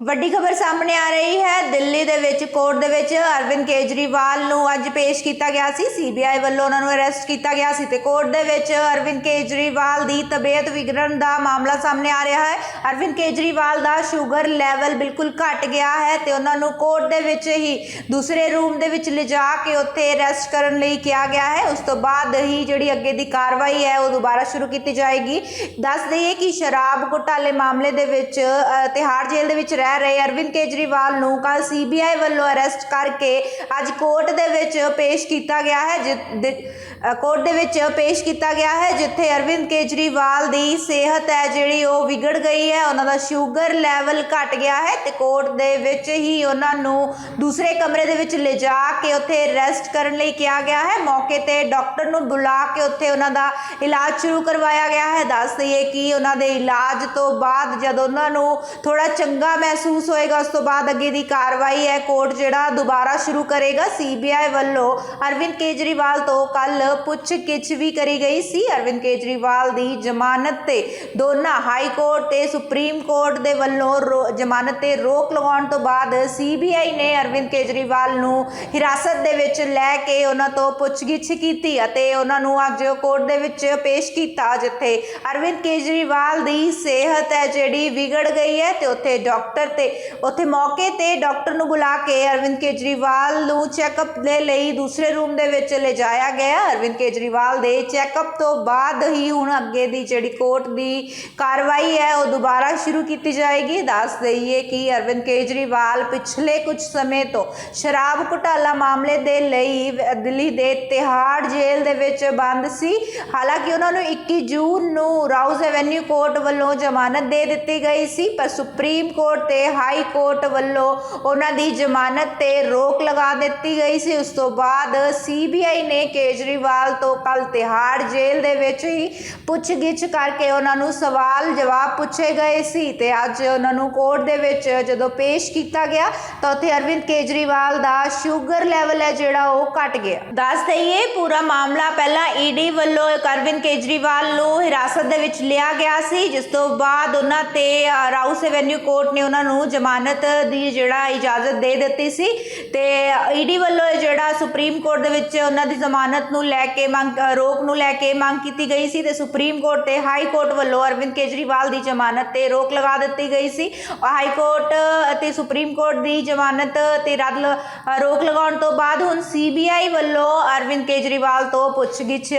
ਵੱਡੀ ਖਬਰ ਸਾਹਮਣੇ ਆ ਰਹੀ ਹੈ। ਦਿੱਲੀ ਦੇ ਵਿੱਚ, ਕੋਰਟ ਦੇ ਵਿੱਚ ਅਰਵਿੰਦ ਕੇਜਰੀਵਾਲ ਨੂੰ ਅੱਜ ਪੇਸ਼ ਕੀਤਾ ਗਿਆ ਸੀ। ਸੀਬੀਆਈ ਵੱਲੋਂ ਉਹਨਾਂ ਨੂੰ ਅਰੈਸਟ ਕੀਤਾ ਗਿਆ ਸੀ ਤੇ ਕੋਰਟ ਦੇ ਵਿੱਚ ਅਰਵਿੰਦ ਕੇਜਰੀਵਾਲ ਦੀ ਤਬੀਅਤ ਵਿਗੜਨ ਦਾ ਮਾਮਲਾ ਸਾਹਮਣੇ ਆ ਰਿਹਾ ਹੈ। ਅਰਵਿੰਦ ਕੇਜਰੀਵਾਲ ਦਾ ਸ਼ੂਗਰ ਲੈਵਲ ਬਿਲਕੁਲ ਘਟ ਗਿਆ ਹੈ ਤੇ ਉਹਨਾਂ ਨੂੰ ਕੋਰਟ ਦੇ ਵਿੱਚ ਹੀ ਦੂਸਰੇ ਰੂਮ ਦੇ ਵਿੱਚ ਲਿਜਾ ਕੇ ਉੱਥੇ ਅਰੈਸਟ ਕਰਨ ਲਈ ਕਿਹਾ ਗਿਆ ਹੈ। ਉਸ ਤੋਂ ਬਾਅਦ ਹੀ ਜਿਹੜੀ ਅੱਗੇ ਦੀ ਕਾਰਵਾਈ ਹੈ, ਉਹ ਦੁਬਾਰਾ ਸ਼ੁਰੂ ਕੀਤੀ ਜਾਏਗੀ। ਦੱਸ ਦਈਏ ਕਿ ਸ਼ਰਾਬ ਘੁਟਾਲੇ ਮਾਮਲੇ ਦੇ ਵਿੱਚ ਤਿਹਾੜ ਜੇਲ੍ਹ ਦੇ ਵਿੱਚ ਰਹਿ ਰਹੇ ਅਰਵਿੰਦ ਕੇਜਰੀਵਾਲ ਨੂੰ ਕੱਲ ਸੀਬੀਆਈ ਵੱਲੋਂ ਅਰੈਸਟ ਕਰਕੇ ਅੱਜ ਕੋਰਟ ਦੇ ਵਿੱਚ ਪੇਸ਼ ਕੀਤਾ ਗਿਆ ਹੈ ਕੋਰਟ ਦੇ ਵਿੱਚ ਪੇਸ਼ ਕੀਤਾ ਗਿਆ ਹੈ, ਜਿੱਥੇ ਅਰਵਿੰਦ ਕੇਜਰੀਵਾਲ ਦੀ ਸਿਹਤ ਹੈ ਜਿਹੜੀ ਉਹ ਵਿਗੜ ਗਈ ਹੈ, ਉਹਨਾਂ ਦਾ ਸ਼ੂਗਰ ਲੈਵਲ ਘਟ ਗਿਆ ਹੈ ਤੇ ਕੋਰਟ ਦੇ ਵਿੱਚ ਹੀ ਉਹਨਾਂ ਨੂੰ ਦੂਸਰੇ ਕਮਰੇ ਦੇ ਵਿੱਚ ਲਿਜਾ ਕੇ ਉੱਥੇ ਰੈਸਟ ਕਰਨ ਲਈ ਕਿਹਾ ਗਿਆ ਹੈ। ਮੌਕੇ ਤੇ ਡਾਕਟਰ ਨੂੰ ਬੁਲਾ ਕੇ ਉੱਥੇ ਉਹਨਾਂ ਦਾ ਇਲਾਜ ਸ਼ੁਰੂ ਕਰਵਾਇਆ ਗਿਆ ਹੈ। ਦੱਸ ਦਈਏ ਕਿ ਉਹਨਾਂ ਦੇ ਇਲਾਜ ਤੋਂ ਬਾਅਦ ਜਦ ਉਹਨਾਂ ਨੂੰ ਥੋੜਾ ਚੰਗਾ ਮਹਿਸੂਸ ਹੋਏਗਾ, ਉਸ ਤੋਂ ਬਾਅਦ ਅੱਗੇ ਦੀ ਕਾਰਵਾਈ ਹੈ। ਕੋਰਟ ਜਿਹੜਾ ਦੁਬਾਰਾ ਸ਼ੁਰੂ ਕਰੇਗਾ ਸੀਬੀਆਈ ਵੱਲੋਂ ਅਰਵਿੰਦ ਕੇਜਰੀਵਾਲ ਤੋਂ ਕੱਲ ਪੁੱਛ ਗਿੱਛ ਵੀ ਕਰੀ ਗਈ ਸੀ। ਅਰਵਿੰਦ ਕੇਜਰੀਵਾਲ ਦੀ ਜ਼ਮਾਨਤ ਤੇ ਦੋਨਾਂ ਹਾਈ ਕੋਰਟ ਤੇ ਸੁਪਰੀਮ ਕੋਰਟ ਦੇ ਵੱਲੋਂ ਰੋ- ਜ਼ਮਾਨਤ ਤੇ ਰੋਕ ਲਗਾਉਣ ਤੋਂ ਬਾਅਦ ਸੀਬੀਆਈ ਨੇ ਅਰਵਿੰਦ ਕੇਜਰੀਵਾਲ ਨੂੰ ਹਿਰਾਸਤ ਦੇ ਵਿੱਚ ਲੈ ਕੇ ਉਹਨਾਂ ਤੋਂ ਪੁੱਛਗਿੱਛ ਕੀਤੀ ਅਤੇ ਉਹਨਾਂ ਨੂੰ ਅੱਜ ਕੋਰਟ ਦੇ ਵਿੱਚ ਪੇਸ਼ ਕੀਤਾ। ਜਿੱਥੇ ਅਰਵਿੰਦ ਕੇਜਰੀਵਾਲ ਦੀ ਸਿਹਤ ਹੈ ਜਿਹੜੀ ਵਿਗੜ ਗਈ ਹੈ ਤੇ ਉੱਥੇ ਡਾਕਟਰ ਤੇ, ਉੱਥੇ ਮੌਕੇ ਤੇ ਡਾਕਟਰ ਨੂੰ ਬੁਲਾ ਕੇ ਅਰਵਿੰਦ ਕੇਜਰੀਵਾਲ ਨੂੰ ਚੈੱਕਅਪ ਦੇ ਲਈ ਦੂਸਰੇ ਰੂਮ ਦੇ ਵਿੱਚ ਲਿਜਾਇਆ ਗਿਆ। ਅਰਵਿੰਦ ਕੇਜਰੀਵਾਲ ਦੇ ਚੈੱਕਅਪ ਤੋਂ ਬਾਅਦ ਹੀ ਹੁਣ ਅੱਗੇ ਦੀ ਜਿਹੜੀ ਕੋਰਟ ਦੀ ਕਾਰਵਾਈ ਹੈ, ਉਹ ਦੁਬਾਰਾ ਸ਼ੁਰੂ ਕੀਤੀ ਜਾਏਗੀ। ਦੱਸ ਦਈਏ ਕਿ ਅਰਵਿੰਦ ਕੇਜਰੀਵਾਲ ਪਿਛਲੇ ਕੁਝ ਸਮੇਂ ਤੋਂ ਸ਼ਰਾਬ ਘੁਟਾਲਾ ਮਾਮਲੇ ਦੇ ਲਈ ਦਿੱਲੀ ਦੇ ਤਿਹਾੜ ਜੇਲ੍ਹ ਦੇ ਵਿੱਚ ਬੰਦ ਸੀ। ਹਾਲਾਂਕਿ ਉਹਨਾਂ ਨੂੰ 21 ਜੂਨ ਨੂੰ ਰਾਉਜ਼ ਐਵੇਨਿਊ ਕੋਰਟ ਵੱਲੋਂ ਜ਼ਮਾਨਤ ਦੇ ਦਿੱਤੀ ਗਈ ਸੀ, ਪਰ ਸੁਪਰੀਮ ਕੋਰਟ ਤੇ ਹਾਈ ਕੋਰਟ ਵੱਲੋਂ ਉਹਨਾਂ ਦੀ ਜ਼ਮਾਨਤ ਤੇ ਰੋਕ ਲਗਾ ਦਿੱਤੀ ਗਈ ਸੀ। ਉਸ ਤੋਂ ਬਾਅਦ ਸੀਬੀਆਈ ਨੇ ਕੇਜਰੀਵਾਲ ਤੋਂ ਕੱਲ ਤਿਹਾੜ ਜੇਲ੍ਹ ਦੇ ਵਿੱਚ ਹੀ ਪੁੱਛਗਿੱਛ ਕਰਕੇ ਉਹਨਾਂ ਨੂੰ ਸਵਾਲ ਜਵਾਬ ਪੁੱਛੇ ਗਏ ਸੀ ਤੇ ਅੱਜ ਉਹਨਾਂ ਨੂੰ ਕੋਰਟ ਦੇ ਵਿੱਚ ਜਦੋਂ ਪੇਸ਼ ਕੀਤਾ ਗਿਆ ਤਾਂ ਉੱਥੇ ਅਰਵਿੰਦ ਕੇਜਰੀਵਾਲ ਦਾ ਸ਼ੂਗਰ ਲੈਵਲ ਹੈ ਜਿਹੜਾ ਉਹ ਘਟ ਗਿਆ। ਦੱਸ ਦਈਏ, ਪੂਰਾ ਮਾਮਲਾ ਪਹਿਲਾਂ ਈਡੀ ਵੱਲੋਂ ਅਰਵਿੰਦ ਕੇਜਰੀਵਾਲ ਨੂੰ ਹਿਰਾਸਤ ਦੇ ਵਿੱਚ ਲਿਆ ਗਿਆ ਸੀ, ਜਿਸ ਤੋਂ ਬਾਅਦ ਉਹਨਾਂ ਤੇ ਰਾਊਸ ਰਾਉਸ ਐਵੇਨਿਊ ਕੋਰਟ ਨੇ ਉਹਨਾਂ ਨੂੰ ਜ਼ਮਾਨਤ ਦੀ ਜਿਹੜਾ ਇਜਾਜ਼ਤ ਦੇ ਦਿੱਤੀ ਸੀ ਤੇ ਈਡੀ ਵੱਲੋਂ ਇਹ ਜਿਹੜਾ ਸੁਪਰੀਮ ਕੋਰਟ ਦੇ ਵਿੱਚ ਉਹਨਾਂ ਦੀ ਜ਼ਮਾਨਤ ਨੂੰ ਲੈ ਕੇ ਮੰਗ ਰੋਕ ਨੂੰ ਲੈ ਕੇ ਮੰਗ ਕੀਤੀ ਗਈ ਸੀ ਤੇ ਸੁਪਰੀਮ ਕੋਰਟ ਤੇ ਹਾਈ ਕੋਰਟ ਵੱਲੋਂ ਅਰਵਿੰਦ ਕੇਜਰੀਵਾਲ ਦੀ ਜ਼ਮਾਨਤ ਤੇ ਰੋਕ ਲਗਾ ਦਿੱਤੀ ਗਈ ਸੀ। ਹਾਈ ਕੋਰਟ ਅਤੇ ਸੁਪਰੀਮ ਕੋਰਟ ਦੀ ਜ਼ਮਾਨਤ ਤੇ ਰੱਦ ਰੋਕ ਲਗਾਉਣ ਤੋਂ ਬਾਅਦ ਹੁਣ ਸੀਬੀਆਈ ਵੱਲੋਂ ਅਰਵਿੰਦ ਕੇਜਰੀਵਾਲ ਤੋਂ ਪੁੱਛਗਿੱਛ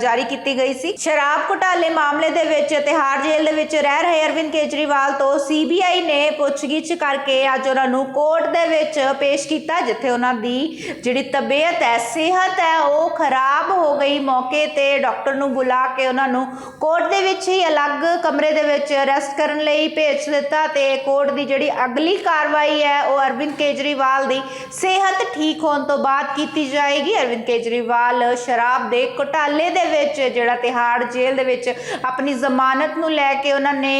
ਜਾਰੀ ਕੀਤੀ ਗਈ ਸੀ। ਸ਼ਰਾਬ ਘੁਟਾਲੇ ਮਾਮਲੇ ਦੇ ਵਿੱਚ ਤਿਹਾੜ ਜੇਲ੍ਹ ਦੇ ਵਿੱਚ ਰਹਿ ਰਹੇ ਅਰਵਿੰਦ ਕੇਜਰੀਵਾਲ ਤੋਂ ਸੀਬੀਆਈ ਨੇ ਪੁੱਛਗਿੱਛ ਕਰਕੇ ਅੱਜ ਉਹਨਾਂ ਨੂੰ ਕੋਰਟ ਦੇ ਵਿੱਚ ਪੇਸ਼ ਕੀਤਾ, ਜਿੱਥੇ ਉਹਨਾਂ ਦੀ ਜਿਹੜੀ ਤਬੀਅਤ ਹੈ, ਸਿਹਤ ਹੈ, ਉਹ ਖਰਾਬ ਖਰਾਬ ਹੋ ਗਈ ਮੌਕੇ ਤੇ ਡਾਕਟਰ ਨੂੰ ਬੁਲਾ ਕੇ ਉਹਨਾਂ ਨੂੰ ਕੋਰਟ ਦੇ ਵਿੱਚ ਹੀ ਅਲੱਗ ਕਮਰੇ ਦੇ ਵਿੱਚ ਅਰੈਸਟ ਕਰਨ ਲਈ ਭੇਜ ਦਿੱਤਾ ਤੇ ਕੋਰਟ ਦੀ ਜਿਹੜੀ ਅਗਲੀ ਕਾਰਵਾਈ ਹੈ, ਉਹ ਅਰਵਿੰਦ ਕੇਜਰੀਵਾਲ ਦੀ ਸਿਹਤ ਠੀਕ ਹੋਣ ਤੋਂ ਬਾਅਦ ਕੀਤੀ ਜਾਏਗੀ। ਅਰਵਿੰਦ ਕੇਜਰੀਵਾਲ ਸ਼ਰਾਬ ਦੇ ਘੁਟਾਲੇ ਦੇ ਵਿੱਚ, ਜਿਹੜਾ ਤਿਹਾੜ ਜੇਲ੍ਹ ਦੇ ਵਿੱਚ ਆਪਣੀ ਜ਼ਮਾਨਤ ਨੂੰ ਲੈ ਕੇ ਉਹਨਾਂ ਨੇ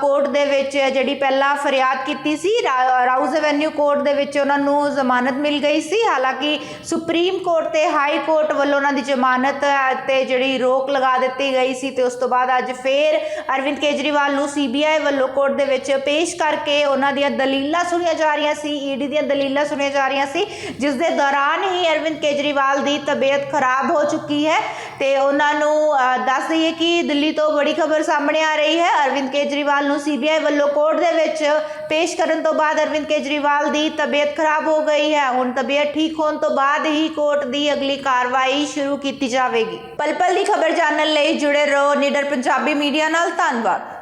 ਕੋਰਟ ਦੇ ਵਿੱਚ ਜਿਹੜੀ ਪਹਿਲਾਂ ਫਰਿਆਦ ਕੀਤੀ ਸੀ, ਰਾ- ਰਾਉਜ਼ ਐਵੇਨਿਊ ਕੋਰਟ ਦੇ ਵਿੱਚ ਉਹਨਾਂ ਨੂੰ ਜ਼ਮਾਨਤ ਮਿਲ ਗਈ ਸੀ। ਹਾਲਾਂਕਿ ਸੁਪਰੀਮ ਕੋਰਟ ਤੇ ਹਾਈ ਕੋਰਟ ਵੱਲੋਂ ਉਹਨਾਂ ਦੀ ਜ਼ਮਾਨਤ ਤੇ ਜਿਹੜੀ ਰੋਕ ਲਗਾ ਦਿੱਤੀ ਗਈ ਸੀ ਤੇ ਉਸ ਤੋਂ ਬਾਅਦ ਅੱਜ ਫੇਰ ਅਰਵਿੰਦ ਕੇਜਰੀਵਾਲ ਨੂੰ ਸੀਬੀਆਈ ਵੱਲੋਂ ਕੋਰਟ ਦੇ ਵਿੱਚ ਪੇਸ਼ ਕਰਕੇ ਉਹਨਾਂ ਦੀਆਂ ਦਲੀਲਾਂ ਸੁਣੀਆਂ ਜਾ ਰਹੀਆਂ ਸੀ ਈਡੀ ਦੀਆਂ ਦਲੀਲਾਂ ਸੁਣੀਆਂ ਜਾ ਰਹੀਆਂ ਸੀ, ਜਿਸ ਦੇ ਦੌਰਾਨ ਹੀ ਅਰਵਿੰਦ ਕੇਜਰੀਵਾਲ ਦੀ ਤਬੀਅਤ ਖਰਾਬ ਹੋ ਚੁੱਕੀ ਹੈ ਤੇ ਉਹਨਾਂ ਨੂੰ ਦੱਸ ਦਈਏ ਕਿ ਦਿੱਲੀ ਤੋਂ ਬੜੀ ਖਬਰ ਸਾਹਮਣੇ ਆ ਰਹੀ ਹੈ, ਅਰਵਿੰਦ ਕੇਜਰੀਵਾਲ ਨੂੰ ਸੀਬੀਆਈ ਵੱਲੋਂ ਕੋਰਟ ਦੇ ਵਿੱਚ ਪੇਸ਼ ਕਰਨ ਤੋਂ ਬਾਅਦ ਅਰਵਿੰਦ ਕੇਜਰੀਵਾਲ ਦੀ ਤਬੀਅਤ ਖਰਾਬ ਹੋ ਗਈ ਹੈ, ਹੁਣ ਤਬੀਅਤ ਠੀਕ ਹੋਣ ਤੋਂ ਬਾਅਦ ਹੀ ਕੋਰਟ ਦੀ ਅਗਲੀ ਕਾਰਵਾਈ ਕਾਰਵਾਈ ਸ਼ੁਰੂ ਕੀਤੀ ਜਾਵੇਗੀ। ਪਲ ਪਲ ਦੀ ਖਬਰ ਜਾਣਨ ਲਈ ਜੁੜੇ ਰਹੋ ਨਿਡਰ ਪੰਜਾਬੀ ਮੀਡੀਆ ਨਾਲ। ਧੰਨਵਾਦ।